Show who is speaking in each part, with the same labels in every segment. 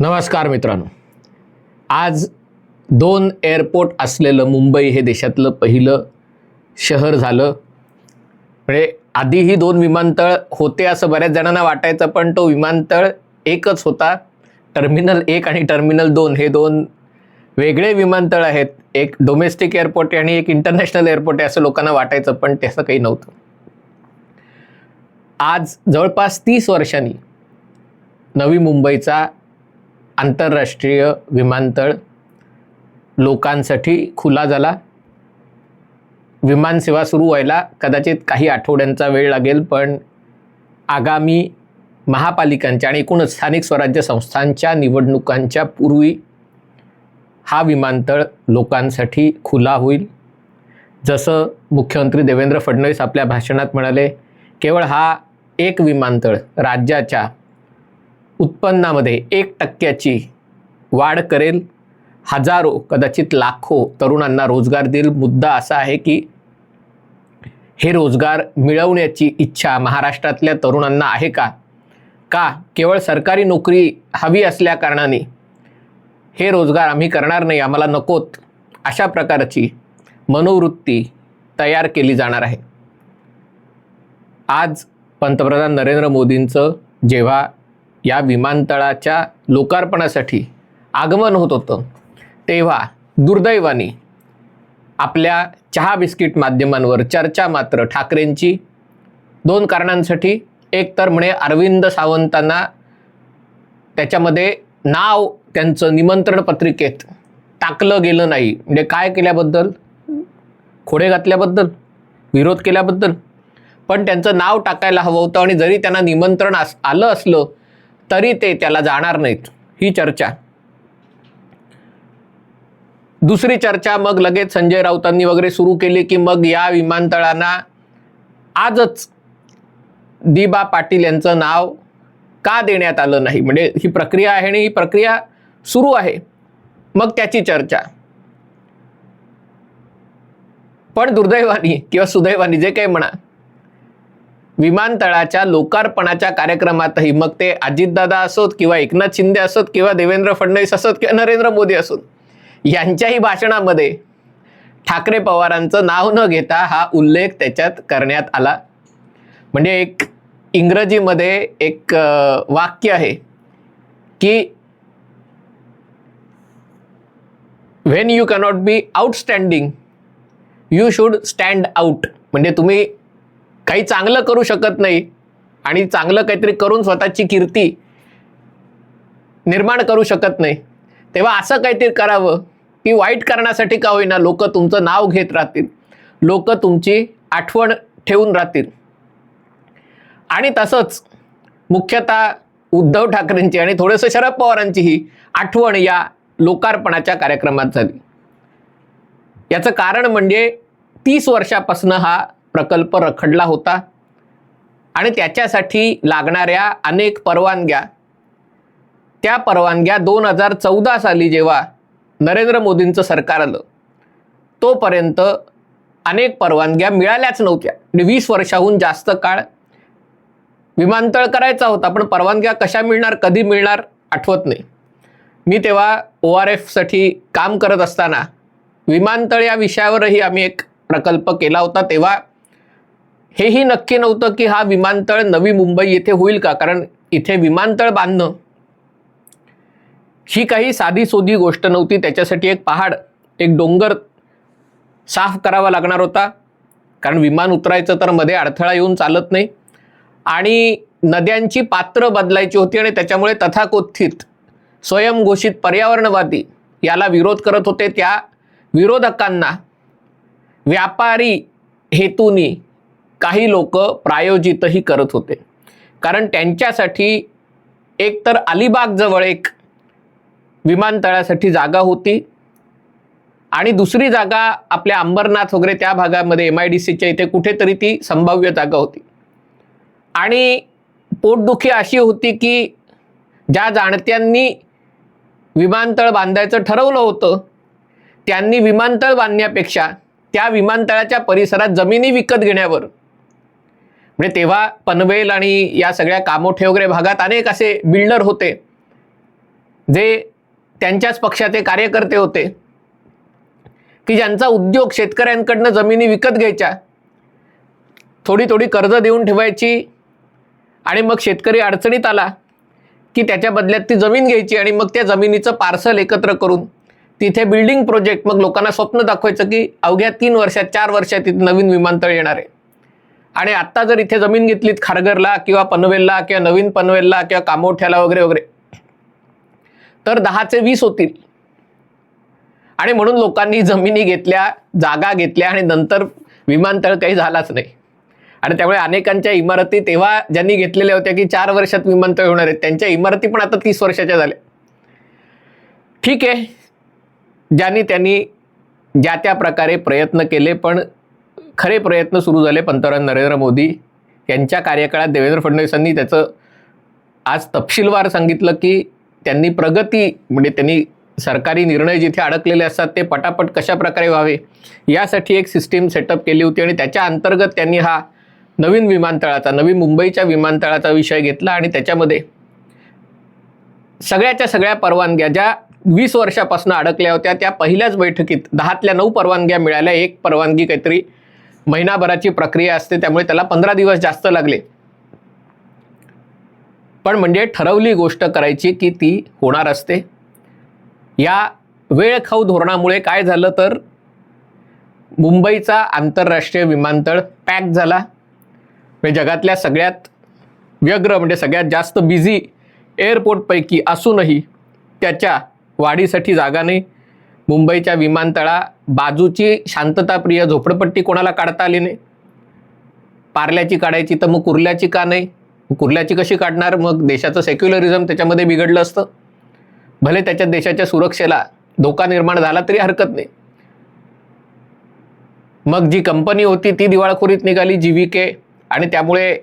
Speaker 1: नमस्कार मित्रांनो. आज दोन एअरपोर्ट असलेलं मुंबई हे देशातलं पहिलं शहर झालं. म्हणजे आधीही दोन विमानतळ होते असं बऱ्याच जणांना वाटायचं पण तो विमानतळ एकच होता. टर्मिनल एक आणि टर्मिनल दोन हे दोन वेगळे विमानतळ आहेत एक डोमेस्टिक एअरपोर्ट आहे आणि एक इंटरनॅशनल एअरपोर्ट आहे असं लोकांना वाटायचं पण तसं काही नव्हतं. आज जवळपास तीस वर्षांनी नवी मुंबईचा आंतरराष्ट्रीय विमानतळ लोकांसाठी खुला झाला. विमानसेवा सुरू व्हायला कदाचित काही आठवड्यांचा वेळ लागेल पण आगामी महापालिकांच्या आणि एकूणच स्थानिक स्वराज्य संस्थांच्या निवडणुकांच्या पूर्वी हा विमानतळ लोकांसाठी खुला होईल. जसं मुख्यमंत्री देवेंद्र फडणवीस आपल्या भाषणात म्हणाले केवळ हा एक विमानतळ राज्याच्या उत्पन्नामध्ये एक टक्क्याची वाढ करेल. हजारो कदाचित लाखो तरुणांना रोजगार देईल. मुद्दा असा आहे की हे रोजगार मिळवण्याची इच्छा महाराष्ट्रातल्या तरुणांना आहे का? का केवळ सरकारी नोकरी हवी असल्या कारणाने हे रोजगार आम्ही करणार नाही आम्हाला नकोत अशा प्रकारची मनोवृत्ती तयार केली जाणार आहे. आज पंतप्रधान नरेंद्र मोदींचं जेव्हा या विमानतळाच्या लोकार्पणासाठी आगमन होत होतं तेव्हा दुर्दैवाने आपल्या चहा बिस्किट माध्यमांवर चर्चा मात्र ठाकरेंची. दोन कारणांसाठी एक तर म्हणे अरविंद सावंतांना त्याच्यामध्ये नाव त्यांचं निमंत्रण पत्रिकेत टाकलं गेलं नाही. म्हणजे काय केल्याबद्दल? खोडे घातल्याबद्दल? विरोध केल्याबद्दल? पण त्यांचं नाव टाकायला हवं होतं आणि जरी त्यांना निमंत्रण अस आलं असलं तरी ते त्याला जाणार नाहीत. ही चर्चा. दुसरी चर्चा मग लगेच संजय राऊतांनी वगैरे सुरू केली की मग या विमानतळांना आजच दिबा पाटील यांचं नाव का देण्यात आलं नाही? म्हणजे ही प्रक्रिया आहे आणि ही प्रक्रिया सुरू आहे. मग त्याची चर्चा. पण दुर्दैवानी किंवा सुदैवानी जे काही म्हणा विमानतळाच्या लोकार्पणाच्या कार्यक्रमातही मग ते अजितदादा असोत किंवा एकनाथ शिंदे असोत किंवा देवेंद्र फडणवीस असोत किंवा नरेंद्र मोदी असोत यांच्याही भाषणामध्ये ठाकरे पवारांचं नाव न घेता हा उल्लेख त्याच्यात करण्यात आला. म्हणजे एक इंग्रजीमध्ये एक वाक्य आहे की when you cannot be outstanding you should stand out म्हणजे तुम्ही काही चांगलं करू शकत नाही आणि चांगलं काहीतरी करून स्वतःची कीर्ती निर्माण करू शकत नाही तेव्हा असं काहीतरी करावं की वाईट करण्यासाठी का होईना लोक तुमचं नाव घेत राहतील. लोक तुमची आठवण ठेवून राहतील. आणि तसंच मुख्यतः उद्धव ठाकरेंची आणि थोडंसं शरद पवारांचीही आठवण या लोकार्पणाच्या कार्यक्रमात झाली. याचं कारण म्हणजे तीस वर्षापासून हा प्रकल्प रखडला होता आणि त्याच्यासाठी लागणाऱ्या अनेक परवानग्या त्या परवानग्या दोन हजार चौदा साली जेव्हा नरेंद्र मोदींचं सरकार आलं तोपर्यंत अनेक परवानग्या मिळाल्याच नव्हत्या. वीस वर्षाहून जास्त काळ विमानतळ करायचा होता पण परवानग्या कशा मिळणार कधी मिळणार आठवत नाही. मी तेव्हा ओ आर एफसाठी काम करत असताना विमानतळ या विषयावरही आम्ही एक प्रकल्प केला होता तेव्हा. हेही नक्की नव्हतं की हा विमानतळ नवी मुंबई येथे होईल का? कारण इथे विमानतळ बांधणं ही काही साधी सोधी गोष्ट नव्हती. त्याच्यासाठी एक पहाड एक डोंगर साफ करावा लागणार होता. कारण विमान उतरायचं तर मध्ये अडथळा येऊन चालत नाही. आणि नद्यांची पात्र बदलायची होती आणि त्याच्यामुळे तथाकथित स्वयंघोषित पर्यावरणवादी याला विरोध करत होते त्या विरोधकांना व्यापारी हेतूनी काही लोक प्रायोजितही करत होते. कारण त्यांच्यासाठी एकतर अलिबागजवळ एक विमानतळासाठी जागा होती आणि दुसरी जागा आपल्या अंबरनाथ वगैरे त्या भागामध्ये एम आय डी सीच्या इथे कुठेतरी ती संभाव्य जागा होती. आणि पोटदुखी अशी होती की ज्या जाणत्यांनी विमानतळ बांधायचं ठरवलं होतं. त्यांनी विमानतळ बांधण्यापेक्षा त्या विमानतळाच्या परिसरात जमिनी विकत घेण्यावर. म्हणजे तेव्हा पनवेल आणि या सगळ्या कामोठे वगैरे भागात अनेक असे बिल्डर होते. जे त्यांच्याच पक्षाचे कार्यकर्ते होते. की ज्यांचा उद्योग शेतकऱ्यांकडनं जमिनी विकत घ्यायच्या. थोडी थोडी कर्ज देऊन ठेवायची. आणि मग शेतकरी अडचणीत आला. की त्याच्या बदल्यात ती जमीन घ्यायची आणि मग त्या जमिनीचं पार्सल एकत्र करून तिथे बिल्डिंग प्रोजेक्ट मग लोकांना स्वप्न दाखवायचं की अवघ्या तीन वर्षात चार वर्षात तिथे नवीन विमानतळ येणार आहे. आणि आत्ता जर इथे जमीन घेतलीत खारघरला किंवा पनवेलला किंवा नवीन पनवेलला किंवा कामोठ्याला वगैरे वगैरे तर दहाचे वीस होतील. आणि म्हणून लोकांनी जमिनी घेतल्या जागा घेतल्या आणि नंतर विमानतळ काही झालाच नाही. आणि त्यामुळे अनेकांच्या इमारती तेव्हा ज्यांनी घेतलेल्या होत्या की चार वर्षात विमानतळ होणार आहेत त्यांच्या इमारती पण आता तीस वर्षाच्या झाल्या. ठीक आहे. ज्यांनी त्यांनी ज्या त्या प्रकारे प्रयत्न केले पण खरे प्रयत्न सुरू झाले पंतप्रधान नरेंद्र मोदी यांच्या कार्यकाळात. देवेंद्र फडणवीसांनी त्याचं आज तपशीलवार सांगितलं की त्यांनी प्रगती म्हणजे त्यांनी सरकारी निर्णय जिथे अडकलेले असतात ते पटापट कशा प्रकारे व्हावे? यासाठी एक सिस्टीम सेटअप केली होती आणि त्याच्या अंतर्गत त्यांनी हा नवीन विमानतळाचा नवी मुंबईच्या विमानतळाचा विषय घेतला आणि त्याच्यामध्ये सगळ्याच्या सगळ्या परवानग्या ज्या वीस वर्षापासून अडकल्या होत्या त्या पहिल्याच बैठकीत दहातल्या नऊ परवानग्या मिळाल्या. एक परवानगी काहीतरी महिनाभराची प्रक्रिया असते त्यामुळे त्याला पंधरा दिवस जास्त लागले. पण म्हणजे ठरवली गोष्ट करायची की ती होणार असते. या वेळखाऊ धोरणामुळे काय झालं तर मुंबईचा आंतरराष्ट्रीय विमानतळ पॅक झाला. म्हणजे जगातल्या सगळ्यात व्यग्र म्हणजे सगळ्यात जास्त बिझी एअरपोर्टपैकी असूनही त्याच्या वाढीसाठी जागा नाही. मुंबईच्या विमानतळा बाजूची शांतताप्रिय झोपडपट्टी कोणाला काढता आली नाही? पार्ल्याची काढायची तर मग कुर्ल्याची का नाही? कुर्ल्याची कशी काढणार? मग देशाचं सेक्युलरिझम त्याच्यामध्ये बिघडलं असतं. भले त्याच्या देशाच्या सुरक्षेला धोका निर्माण झाला तरी हरकत नाही. मग जी कंपनी होती ती दिवाळखोरीत निघाली जी व्ही के आणि त्यामुळे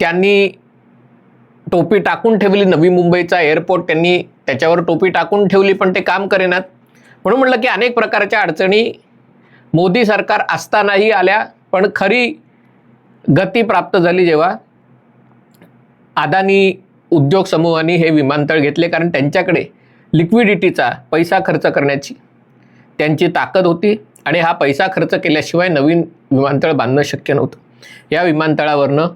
Speaker 1: त्यांनी टोपी टाकून ठेवली नवी मुंबईचा एअरपोर्ट त्यांनी त्याच्यावर टोपी टाकून ठेवली पण ते काम करेनात. म्हणून म्हटलं की अनेक प्रकारच्या अडचणी मोदी सरकार असतानाही आल्या पण खरी गती प्राप्त झाली जेव्हा अदानी उद्योग समूहांनी हे विमानतळ घेतले कारण त्यांच्याकडे लिक्विडिटीचा पैसा खर्च करण्याची त्यांची ताकद होती आणि हा पैसा खर्च केल्याशिवाय नवीन विमानतळ बांधणं शक्य नव्हतं. या विमानतळावरनं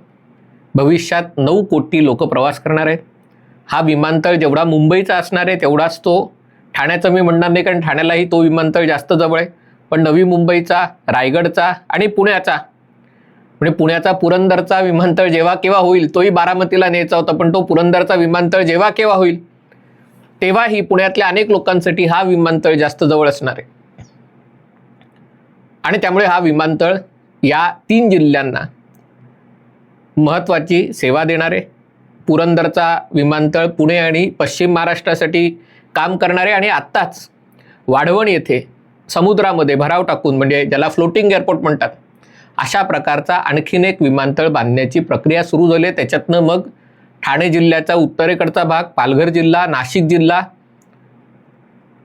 Speaker 1: भविष्यात नऊ कोटी लोक प्रवास करणार आहेत. हा विमानतळ जेवढा मुंबईचा असणार आहे तेवढाच तो ठाण्याचं मी म्हणणार नाही कारण ठाण्यालाही तो विमानतळ जास्त जवळ आहे. पण नवी मुंबईचा रायगडचा आणि पुण्याचा म्हणजे पुण्याचा पुरंदरचा विमानतळ जेव्हा केव्हा होईल तोही बारामतीला न्यायचा होता पण तो पुरंदरचा विमानतळ जेव्हा केव्हा होईल तेव्हाही पुण्यातल्या अनेक लोकांसाठी हा विमानतळ जास्त जवळ असणार आहे. आणि त्यामुळे हा विमानतळ या तीन जिल्ह्यांना महत्त्वाची सेवा देणारे पुरंदरचा विमानतळ पुणे आणि पश्चिम महाराष्ट्रासाठी काम करणारे आणि आत्ताच वाढवण येथे समुद्रामध्ये भराव टाकून म्हणजे ज्याला फ्लोटिंग एअरपोर्ट म्हणतात अशा प्रकारचा आणखीन एक विमानतळ बांधण्याची प्रक्रिया सुरू झाली. आहे त्याच्यातनं मग ठाणे जिल्ह्याचा उत्तरेकडचा भाग पालघर जिल्हा नाशिक जिल्हा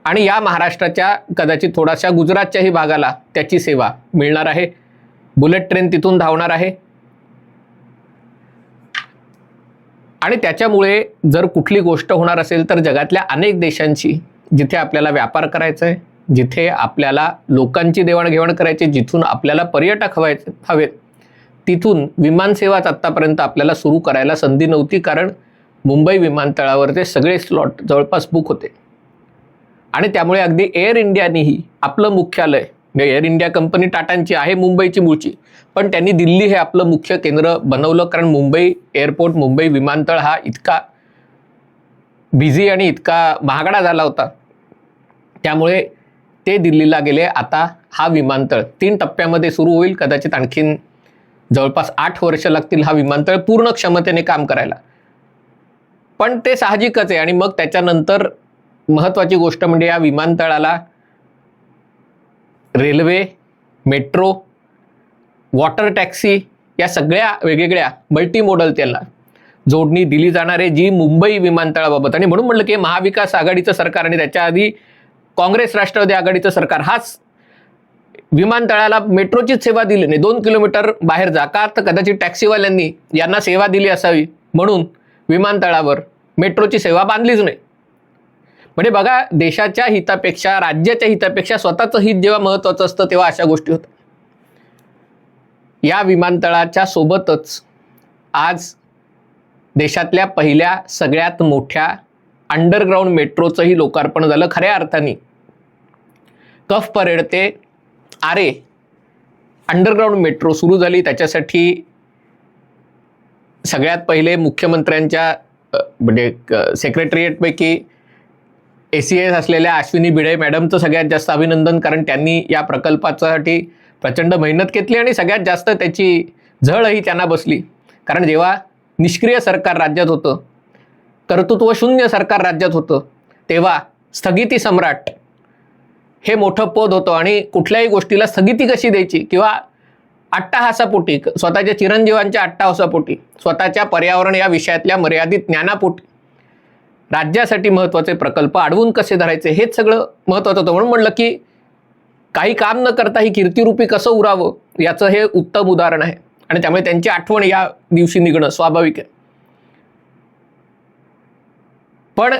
Speaker 1: आणि या महाराष्ट्राच्या कदाचित थोडाशा गुजरातच्याही भागाला त्याची सेवा मिळणार आहे. बुलेट ट्रेन तिथून धावणार आहे. आणि त्याच्यामुळे जर कुठली गोष्ट होणार असेल तर जगातल्या अनेक देशांची जिथे आपल्याला व्यापार करायचा आहे जिथे आपल्याला लोकांची देवाणघेवाण करायची जिथून आपल्याला पर्यटक हवायचे हवेत तिथून विमानसेवाच आत्तापर्यंत आपल्याला सुरू करायला संधी नव्हती कारण मुंबई विमानतळावरचे सगळे स्लॉट जवळपास बुक होते. आणि त्यामुळे अगदी एअर इंडियानेही आपलं मुख्यालय एअर इंडिया कंपनी टाटांची आहे मुंबईची मूळची. पण त्यांनी दिल्ली हे आपलं मुख्य केंद्र बनवलं कारण मुंबई एअरपोर्ट मुंबई विमानतळ हा इतका बिझी आणि इतका महागडा झाला होता. त्यामुळे ते दिल्लीला गेले. आता हा विमानतळ तीन टप्प्यामध्ये सुरू होईल. कदाचित आणखीन जवळपास आठ वर्ष लागतील हा विमानतळ पूर्ण क्षमतेने काम करायला. पण ते साहजिकच आहे आणि मग त्याच्यानंतर महत्त्वाची गोष्ट म्हणजे या विमानतळाला रेल्वे मेट्रो वॉटर टॅक्सी या सगळ्या वेगवेगळ्या मल्टीमॉडल त्याला जोडणी दिली जाणार आहे जी मुंबई विमानतळाबाबत. आणि म्हणून म्हटलं की महाविकास आघाडीचं सरकार आणि त्याच्या आधी काँग्रेस राष्ट्रवादी आघाडीचं सरकार हाच विमानतळाला मेट्रोचीच सेवा दिली नाही. दोन किलोमीटर बाहेर जा. का तर कदाचित टॅक्सीवाल्यांनी यांना सेवा दिली असावी. म्हणून विमानतळावर मेट्रोची सेवा बांधलीच नाही. म्हणजे बघा देशाच्या हितापेक्षा राज्याच्या हितापेक्षा स्वतःचं हित जेव्हा महत्वाचं असतं तेव्हा अशा गोष्टी होतात. या विमानतळाच्या सोबतच आज देशातल्या पहिल्या सगळ्यात मोठ्या अंडरग्राऊंड मेट्रोचंही लोकार्पण झालं खऱ्या अर्थाने. कफ परेड ते आरे. अंडरग्राऊंड मेट्रो सुरू झाली त्याच्यासाठी सगळ्यात पहिले मुख्यमंत्र्यांच्या म्हणजे सेक्रेटरिएटपैकी ए सी एस असलेल्या अश्विनी भिडे मॅडमचं सगळ्यात जास्त अभिनंदन कारण त्यांनी या प्रकल्पासाठी प्रचंड मेहनत घेतली आणि सगळ्यात जास्त त्याची झळही त्यांना बसली. कारण जेव्हा निष्क्रिय सरकार राज्यात होतं कर्तृत्व शून्य सरकार राज्यात होतं तेव्हा स्थगिती सम्राट हे मोठं पद होतं आणि कुठल्याही गोष्टीला स्थगिती कशी द्यायची? किंवा अट्टाहासापोटी स्वतःच्या चिरंजीवांच्या अट्टाहासापोटी स्वतःच्या पर्यावरण या विषयातल्या मर्यादित ज्ञानापोटी राज्यासाठी महत्त्वाचे प्रकल्प अडवून कसे धरायचे हेच सगळं महत्त्वाचं होतं. म्हणून म्हणलं की काही काम न करता ही कीर्तिरूपी कसं उरावं याचं हे उत्तम उदाहरण आहे. आणि त्यामुळे त्यांची आठवण या दिवशी निघणं स्वाभाविक आहे. पण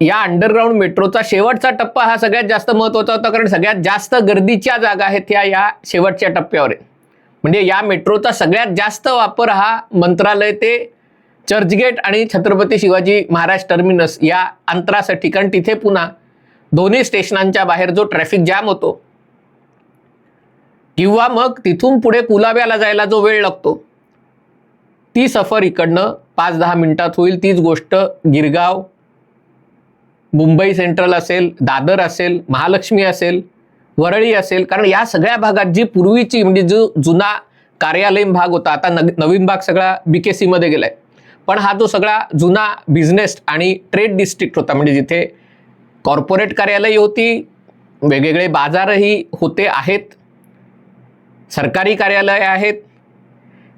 Speaker 1: या अंडरग्राऊंड मेट्रोचा शेवटचा टप्पा हा सगळ्यात जास्त महत्त्वाचा होता कारण सगळ्यात जास्त गर्दीच्या जागा आहेत त्या या शेवटच्या टप्प्यावर. आहे म्हणजे या मेट्रोचा सगळ्यात जास्त वापर हा मंत्रालय ते चर्चगेट आणि छत्रपती शिवाजी महाराज टर्मिनस या अंतरासाठी कारण तिथे पुन्हा दोन्ही स्टेशनांच्या बाहेर जो ट्रॅफिक जॅम होतो किंवा मग तिथून पुढे कुलाब्याला जायला जो वेळ लागतो ती सफर इकडनं पाच दहा मिनिटात होईल. तीच गोष्ट गिरगाव मुंबई सेंट्रल असेल दादर असेल महालक्ष्मी असेल वरळी असेल. कारण या सगळ्या भागात जी पूर्वीची म्हणजे जो जुना कार्यालयीन भाग होता आता नवीन भाग सगळा बी के सीमध्ये गेलाय. पण हा जो सगळा जुना बिझनेस आणि ट्रेड डिस्ट्रिक्ट होता म्हणजे जिथे कॉर्पोरेट कार्यालय होती वेगवेगळे बाजारही होते आहेत सरकारी कार्यालय आहेत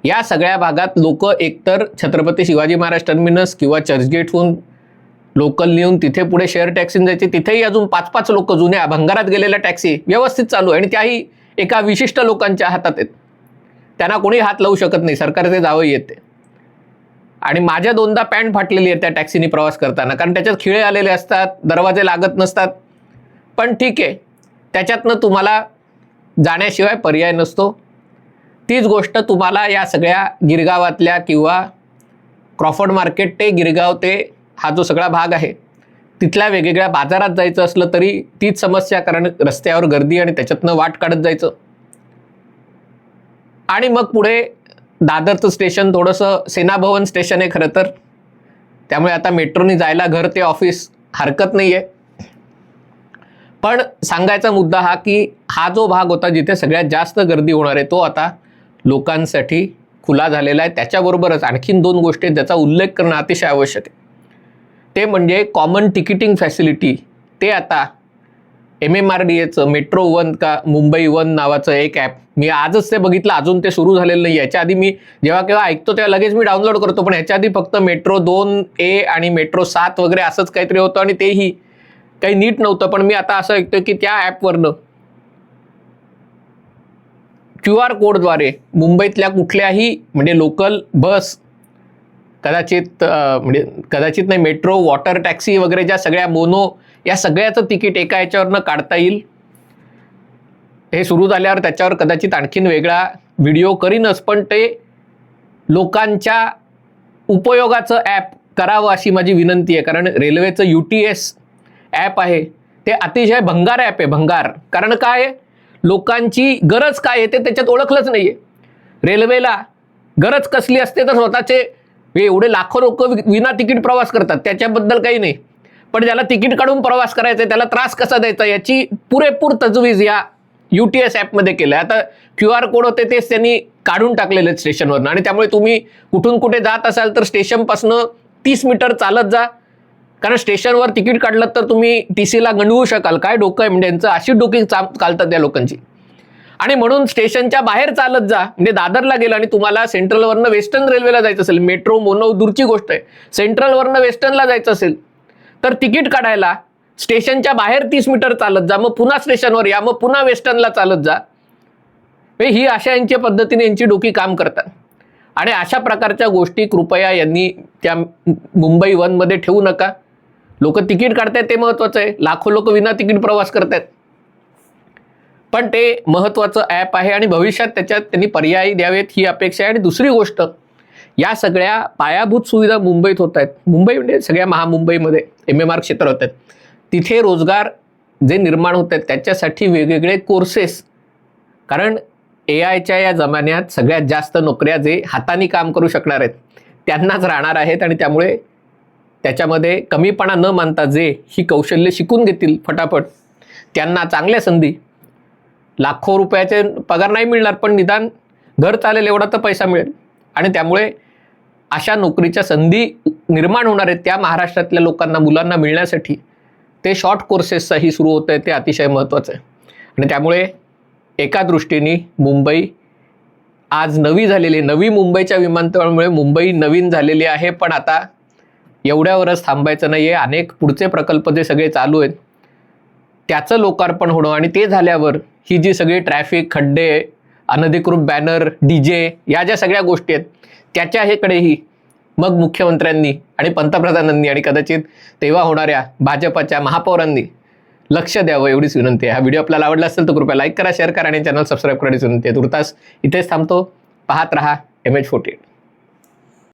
Speaker 1: या सगळ्या भागात लोक एकतर छत्रपती शिवाजी महाराज टर्मिनस किंवा चर्चगेटहून लोकल नेऊन तिथे पुढे शेअर टॅक्सीने जायचे. तिथेही अजून पाच पाच लोक जुन्या भंगारात गेलेल्या टॅक्सी व्यवस्थित चालू आहे आणि त्याही एका विशिष्ट लोकांच्या हातात आहेत. त्यांना कोणी हात लावू शकत नाही सरकारचे जावं येते आणि माझ्या दोनदा पॅन्ट फाटलेली आहे त्या टॅक्सीने प्रवास करताना. कारण त्याच्यात खिळे आलेले असतात दरवाजे लागत नसतात. पण ठीक आहे. त्याच्यातनं तुम्हाला जाण्याशिवाय पर्याय नसतो. तीच गोष्ट तुम्हाला या सगळ्या गिरगावातल्या किंवा क्रॉफर्ड मार्केट ते गिरगाव ते हा जो सगळा भाग आहे तिथल्या वेगवेगळ्या बाजारात जायचं असलं तरी तीच समस्या कारण रस्त्यावर गर्दी आणि त्याच्यातनं वाट काढत जायचं. आणि मग पुढे दादरचं स्टेशन थोडंसं सेनाभवन स्टेशन आहे खरं तर. त्यामुळे आता मेट्रोनी जायला घर ते ऑफिस हरकत नाही आहे पण सांगायचा मुद्दा हा की हा जो भाग होता जिथे सगळ्यात जास्त गर्दी होणार आहे तो आता लोकांसाठी खुला झालेला आहे. त्याच्याबरोबरच आणखीन दोन गोष्टी आहेत ज्याचा उल्लेख करणं अतिशय आवश्यक आहे. ते म्हणजे कॉमन तिकिटिंग फॅसिलिटी ते आता एम एम आर डी एचं मेट्रो वन का मुंबई वन नावाचं एक ॲप मी आजच ते बघितलं अजून ते सुरू झालेलं नाही याच्या आधी मी जेव्हा केव्हा ऐकतो तेव्हा लगेच मी डाउनलोड करतो पण ह्याच्या आधी फक्त मेट्रो दोन ए आणि मेट्रो सात वगैरे असंच काहीतरी होतं आणि तेही. काही नीट नव्हतं पण मी आता असं ऐकतोय की त्या ॲपवरनं क्यू आर कोडद्वारे मुंबईतल्या कुठल्याही म्हणजे लोकल बस कदाचित म्हणजे कदाचित नाही मेट्रो वॉटर टॅक्सी वगैरे ज्या सगळ्या मोनो या सगळ्याचं तिकीट एका याच्यावरनं काढता येईल. हे सुरू झाल्यावर त्याच्यावर कदाचित आणखीन वेगळा व्हिडिओ करीनच पण ते लोकांच्या उपयोगाचं ॲप करावं अशी माझी विनंती आहे. कारण रेल्वेचं यू टी एस ॲप आहे ते अतिशय भंगार ॲप आहे भंगार. कारण काय लोकांची गरज काय आहे ते त्याच्यात ओळखलंच नाही आहे रेल्वेला गरज कसली असते तर स्वतःचे एवढे लाखो लोक विना तिकीट प्रवास करतात त्याच्याबद्दल काही नाही. पण ज्याला तिकीट काढून प्रवास करायचा आहे त्याला त्रास कसा द्यायचा याची पुरेपूर तजवीज या यू टी एस ॲपमध्ये केलं आहे आता क्यू आर कोड होते तेच त्यांनी काढून टाकलेले आहेत स्टेशनवरनं. आणि त्यामुळे तुम्ही कुठून कुठे जात असाल तर स्टेशनपासनं तीस मीटर चालत जा. कारण स्टेशनवर तिकीट काढलं तर तुम्ही टी सीला गंडवू शकाल. काय डोकं आहे म्हणजे यांचं? अशी डोकी चा चालतात त्या लोकांची. आणि म्हणून स्टेशनच्या बाहेर चालत जा. म्हणजे दादरला गेलं आणि तुम्हाला सेंट्रलवरनं वेस्टर्न रेल्वेला जायचं असेल. मेट्रो मोनो दूरची गोष्ट आहे. सेंट्रलवरनं वेस्टर्नला जायचं असेल तर तिकीट काढायला स्टेशनच्या बाहेर तीस मीटर चालत जा मग पुन्हा स्टेशनवर या मग पुन्हा वेस्टर्नला चालत जा. ही अशा यांच्या पद्धतीने यांची डोकी काम करतात. आणि अशा प्रकारच्या गोष्टी कृपया यांनी त्या मुंबई वनमध्ये ठेवू नका. लोक तिकीट काढतायत ते महत्त्वाचं आहे. लाखो लोक विना तिकीट प्रवास करतायत. पण ते महत्त्वाचं ॲप आहे आणि भविष्यात त्याच्यात त्यांनी पर्यायी द्यावेत ही अपेक्षा आहे. आणि दुसरी गोष्ट या सगळ्या पायाभूत सुविधा मुंबईत होत आहेत. मुंबई म्हणजे सगळ्या महामुंबईमध्ये एम एम आर क्षेत्र होत आहेत. तिथे रोजगार जे निर्माण होत आहेत त्याच्यासाठी वेगवेगळे कोर्सेस कारण ए आयच्या या जमान्यात सगळ्यात जास्त नोकऱ्या जे हाताने काम करू शकणार आहेत त्यांनाच राहणार आहेत आणि त्यामुळे त्याच्यामध्ये कमीपणा न मानता जे ही कौशल्य शिकून घेतील फटाफट त्यांना चांगल्या संधी. लाखो रुपयाचे पगार नाही मिळणार पण निदान घर चालेल एवढा तर पैसा मिळेल. आणि त्यामुळे अशा नोकरीच्या संधी निर्माण होणार आहेत त्या महाराष्ट्रातल्या लोकांना मुलांना मिळण्यासाठी. ते शॉर्ट कोर्सेसचाही सुरू होत आहे ते अतिशय महत्त्वाचं आहे. आणि त्यामुळे एका दृष्टीने मुंबई आज नवी झालेली नवी मुंबईच्या विमानतळामुळे मुंबई नवीन झालेली आहे पण आता एवढ्यावरच थांबायचं नाही आहे अनेक पुढचे प्रकल्प जे सगळे चालू आहेत त्याचं लोकार्पण होणं आणि ते झाल्यावर ही जी सगळी ट्रॅफिक खड्डे अनधिकृत बॅनर डी जे या ज्या सगळ्या गोष्टी आहेत त्याच्या हेकडेही मग मुख्यमंत्र्यांनी आणि पंतप्रधानांनी आणि कदाचित तेव्हा होणाऱ्या भाजपाच्या महापौरांनी लक्ष द्यावं एवढीच विनंती आहे. हा व्हिडिओ आपल्याला आवडला असेल तर कृपया लाईक करा शेअर करा आणि चॅनल सबस्क्राईब करण्याची विनंती आहे. तुर्तास इथेच थांबतो. पाहत रहा एम एच फोर्टी एट